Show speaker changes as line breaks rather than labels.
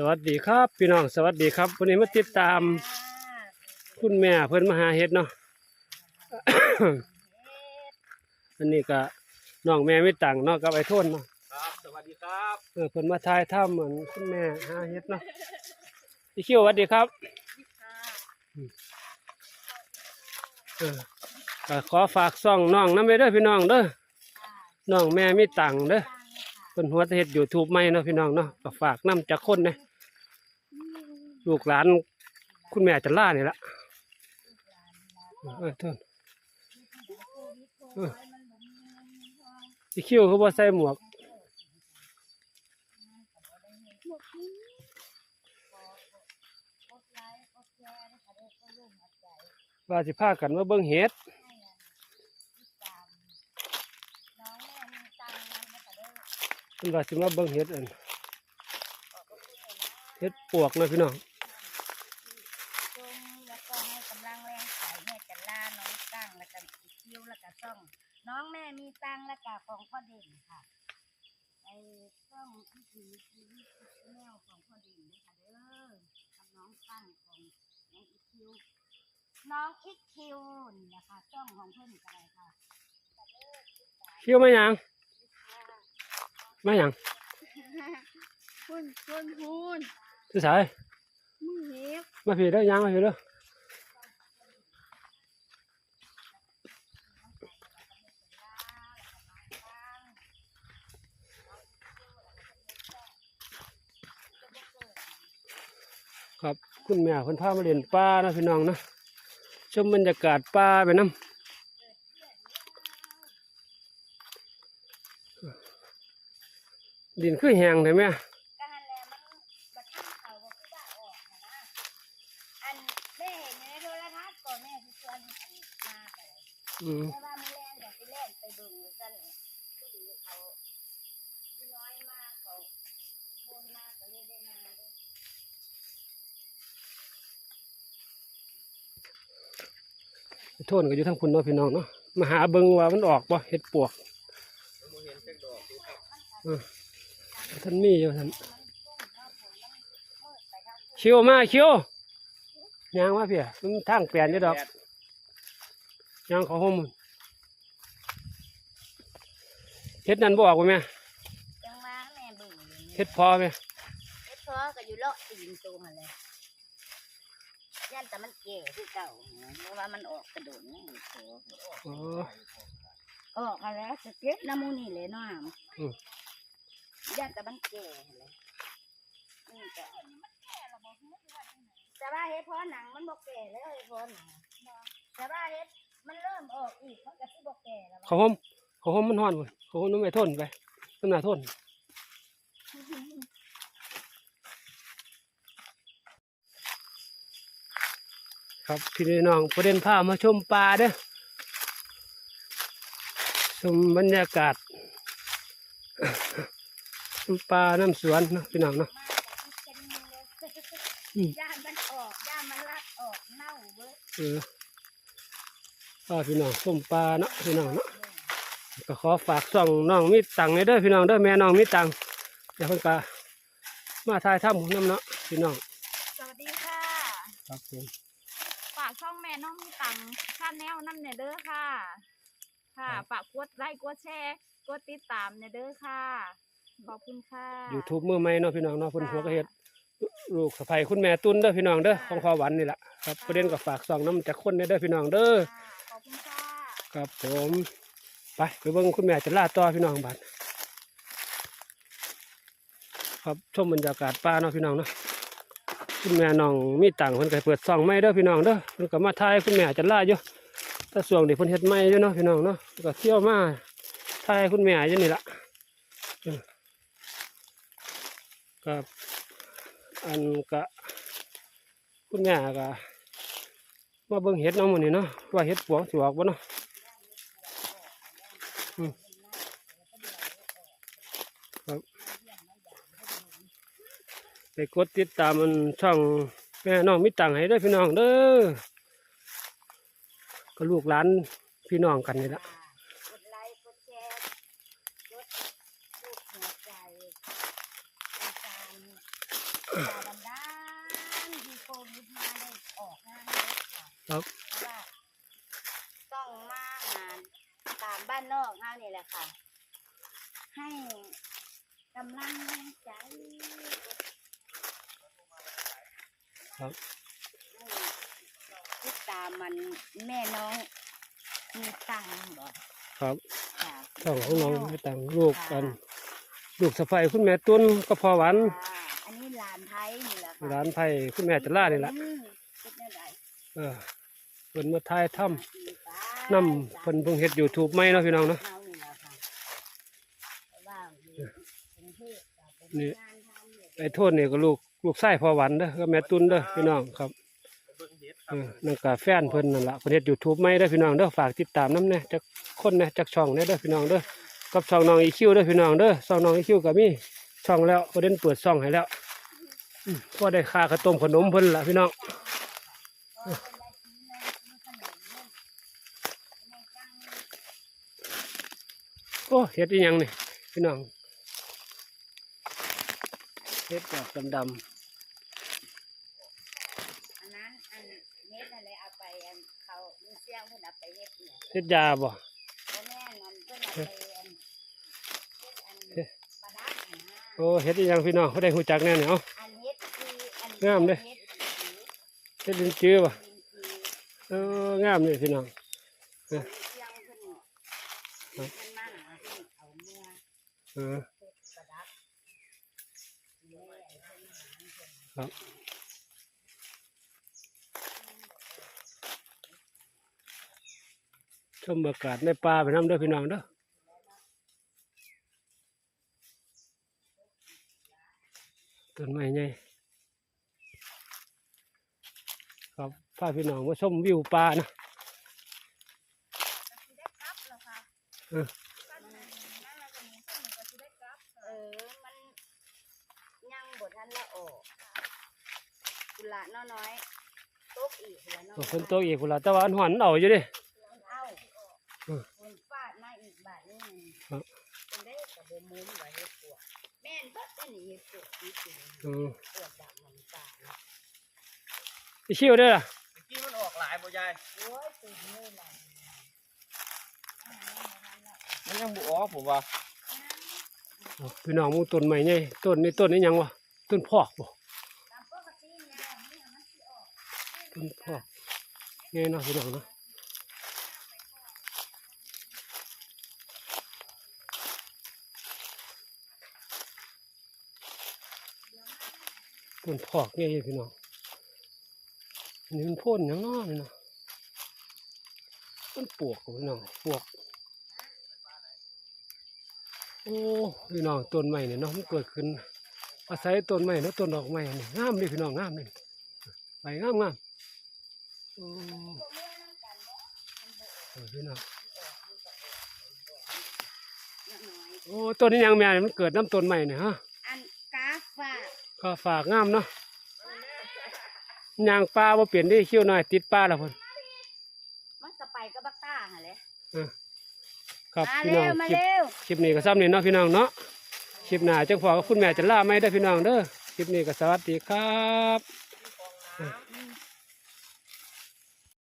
สวัสดีครับ พี่น้องสวัสดีครับวันนี้มาติดตาม คุณแม่เพิ่นมาหาเฮ็ดเนาะ อันนี้ก็น้องแม่ไม่ต่างเนาะกับไอ้โทนเนาะ
ครับสวัสดีครับ
เออเพิ่นมาทายถ้ำเหมือนคุณแม่หาเฮ็ดเนาะพี่คิวสวัสดีครับเออก็ขอฝากซ่องน้องน้ำไปเด้อพี่น้องเด้อน้องแม่มีตังค์เด้อเพิ่นหัวเฮ็ดยูทูบใหม่เนาะพี่น้องเนาะก็ฝากน้ำจากคนนะ ลูกหลาน คุณแม่จะล่านี่ละเออโทษเออพี่คิวเขาบ่ใส่หมวกว่าสิพากันมาเบิ่งเห็ดเพิ่นว่าสิมาเบิ่งเห็ดอันเห็ดปวกนะพี่น้อง
จงแล้วก็ให้กำลังแรงขายแม่จะล่าน้อง ตั้งแล้วก็อีคิวแล้วก็ซ่อง น้องแม่มีตังแล้วก็ของพ่อเด่นค่ะไอ้ซ่องที่ถือชีวิตแนวของพ่อเด่นนะคะเด้อกับน้องตั้งของน้องอีคิวน้องอีคิวนี่นะคะซ่องของเพื่อนอะไรค่ะ
เคี้ยวมาหยังมาหยัง
คุณคุณคุณ
สิสาย
มึงเห็บ
มาพี่เด้อยังมาพี่เด้อครับ คุณแม่คนพามาเรียนป้านะพี่น้องนะชมบรรยากาศป่าไปน้ำดินคือแห้งเลยแม่
ก็หันแหละมันบัดทั้งเขาบอกคือว่าออกนะนะอันแม่เห็นอยู่ในโทรทัศน์ก่อนแม่ที่ชวนอันมาไป
อืม
แต่ว่ามือแรงอยากไปเล่นไปเบิ่งกันผู้ดีเขาที่น้อยมากเขาโคนมากก็เลยได้มาเลย
โทษก็อยู่ทั้งคุณเนาะพี่น้องเนาะมาหาเบิ่งว่ามันออกบ่เห็ดปวก
ผมเห็นแค่ดอกดูครับ
ท่านมีอยู่ท่านเขียวมาเขียวยางมาเพี่ยมันทางเปลี่ยนอยู่ดอก
แดด
ยางเขาห่มเฮ็ดนั่นบ่ออกบ่แม่
จังว่าแม่เบิ่งอยู่นี่
เฮ็ดพอไหม
เฮ็ดพอก็อยู่เลาะตีนตัวมันเลย ยันแต่มันแก่คือเก่าเพราะว่ามันออกกระโดดนี่โถ
อ๋อ
อกมาแล้วสเก็ตน้ำมูนี่เลยเนาะ
อืม
ยันแต่มันแก่เลยนี่ก็แต่ว่าเฮ็ดเพอหนังมันบ่แก่แล้วเฮ็ดเพอหนังแต่ว่าเฮ็ดมันเริ่มออกอีกมันก็สิบ่แก่แล้ว
เขาห่มเขาห่มมันฮ้อนเขาห่มน้ำไม่ทนไปน้ำหนาทน ครับพี่น้องประเด็นพามาชมปลาเด้อชมบรรยากาศชมปลาน้ำสวนเนาะพี่น้องเนาะอืม
ย่านมันออกย่านมันลัดออกเน่าเว้ย
เออพาพี่น้องชมปลาเนาะพี่น้องเนาะก็ขอฝากส่องน้องมีตังค์ในเด้อพี่น้องเด้อแม่น้องมีตังค์เดี๋ยวเพิ่นก็มาทายถ้ำน้ำเนาะพี่น้อง
สวัสดีค่ะ
ครับผม
ฝากช่องแม่น้องมีตัง ชาแนลน้ำเนเด้อค่ะ ค่ะฝากกดไลค์กดแชร์กดติดตามเนเด้อค่ะ ขอบคุณค่ะ
ยูทูบมือใหม่เนาะพี่น้องเนาะเพิ่นหัวก็เฮ็ดลูกสะใภ้คุณแม่ตุ้นเด้อพี่น้องเด้อของพ่อหวันนี่แหละครับประเด็นก็ฝากส่องน้ำจากคนในเด้อพี่น้องเด้อ
ค่ะขอบคุณค่ะ
ครับผมไปไปเบิ่งคุณแม่จะลาต่อพี่น้องบัดครับชมบรรยากาศป่าเนาะพี่น้องเนาะคุณแม่น้องมีตังค์เพิ่นก็เปิดซองไม้เด้อพี่น้องเด้อเพิ่นก็มาทายคุณแม่จะลาอยู่ ถ้าช่วงนี้เพิ่นเฮ็ดไม้อยู่เนาะพี่น้องเนาะก็เที่ยวมาทายคุณแม่อยู่นี่ละเออครับอันก็คุณแม่ก็มาเบิ่งเห็ดเนาะมื้อนี้เนาะว่าเห็ดปวงสิออกบ่เนาะไปกดติดตามมันช่องแม่น้องมิตังให้ได้พี่น้องเด้อ ก็ลูกหลานพี่น้องกันนี่ละ
กดไลค์กดแชร์กดรูปหัวใจในการดำด้านๆที่โควิดมาได้ออกงานเยอะค่ะ
ครับ
เพราะว่าต้องมาหาตามบ้านนอกเฮานี่แหละค่ะ ให้กำลังใจ
ครับ
ติดตามมันแม่น้องมีตังค์บอก
ครับ
ค่ะ
ช่องของน้องไม่ต่างลูกกัน ลูกสะใภ้คุณแม่ตุ้นก็พอหวาน
ค่ะอันนี้หลานไทยนี่แหละค่ะ
ร้านไผ่คุณแม่จะล่านี่แหละ
อืมคิดแนวใด
เออเพิ่นมาทายถ้
อีฟ้านำ
เพิ่นเพิ่งเฮ็ดยูทูบใหม่เนาะพี่น้องเนาะ
เฮานี่แหละค่ะเพราะว่าอยู่กรุงเทพก็เป็น
นี่
งานทำเนี่ย
ไอ้โทษนี่ก็ลูกลูกชายพอหวานเด้อก็แม่ตุ้นเด้อพี่น้องครับ นั่นก็แฟนเพิ่นนั่นละเพิ่นเฮ็ดยูทูบใหม่เด้พี่น้องเด้อฝากติดตามน้ำแหน่จักคนแหน่ยจักช่องแหน่ยเด้อพี่น้องเด้อกับช่องน้องอีคิวเด้อพี่น้องเด้อช่องน้องอีคิวก็มีช่องแล้วประเด็นเปิดช่องให้แล้วอืมพอได้ค่าข้าวต้มขนมเพิ่นละพี่น้องโอ้เฮ็ดอีหยังนี่พี่น้องเฮ็ดแบบดำ
อันนั้นอันเฮ็ดอะไรเอาไปอันเขามี เสียงเพิ่นเอาไปเฮ็ดเนี่ย
ๆเฮ็ดยาบ่
บ่แม่นอันเพิ่นเอาไปอันเฮ็ดอันประดับอันนะ
โอ้เฮ็ดอีหยังพี่น้องเขาได้ฮู้จักแน่เนี่ยเอ้า
อันเฮ็ดคืออัน
งามเด้
เฮ็ด
เฮ็ดลินจือบ่
คือ
เอองามเลยพี่น้อง
เสียงเพิ่นเพิ่นมาหาเพิ่นเอาเมื่อ
เออ
เฮ็ดประดับแม่เพิ่นหาเพิ่น
ครับ ชมอากาศในป่าไปน้ำเด้อพี่น้องเด้อต้นไม้ใหญ่ครับพาพี่น้องมาชมวิวป่านะ
สิได้กลับแล้วค่ะ
เออ
บ้านนั้นนั่นเราจะมีต้นหนึ่งก็สิได้กลับ
เออ มันยังบ่ทันละออกกุหลาบน้อยๆตกอีกหัวน้อย
โอ้ฝนตกอีกพุ่นละแต่ว่าอันหอนเอาอยู่เดิ
เอ้า
อืม
คนฟาดมาอีกบาทนึง
ครับ
เป็นได้กั บบ่มุ้มไว้ให้ปวดแม่นบ่ได้นี่เฮ็ดปวดที่จริง
อืม
ปวดดับมันตาเนาะ
อีชิวเด้อล่ะ
เมื่อกี้มันออกหลายบ่ยาย
โอ้ยตื่นมือหลัง
มันยังบ่ออกผมว่า
โอ้พี่น้องหมูต้นใหม่ใหญ่ต้นนี้ต้นนี้หยังวะต้นพอกบ่
ตามปกติเนี่ยนี่มันสิออก
ต้นพอกใหญ่เนาะพี่น้องเนาะ ต้นพอกใหญ่พี่น้องอันนี่มันพ่นหยังเนาะพี่น้องต้นปวกพี่น้องปวก โอ้พี่น้องต้นใหม่เนี่ยเนาะมันเกิดขึ้น อาศัยต้นไม้เนาะต้นดอกไม้นี่ยงามเลยพี่น้องงามเลยใบงามงามโอ้พี่น้องโอ้ต้นนี้ยังแม่มันเกิดน้ำต้นใหม่เนี่ยฮะ
ก
ก็ฝากงามเนาะยางปลาบ่เปลี่ยนดิเขี้ยวหน่อยติดปลาแล้วเพิ่น
มันสไปกับบักต้าหั่นแหละ
ครับ
มา
พี่น้
เร็
อง
วมา
คลิป
เร็ว
คลิปนี้ก็ซ้ำนี่เนาะพี่น้องเนาะคลิปหน้าจังพอกับคุณแม่จะล่าไม่ได้อพี่น้องเด้อคลิปนี้ก็สวัสดีครับ
ฟองน้ำ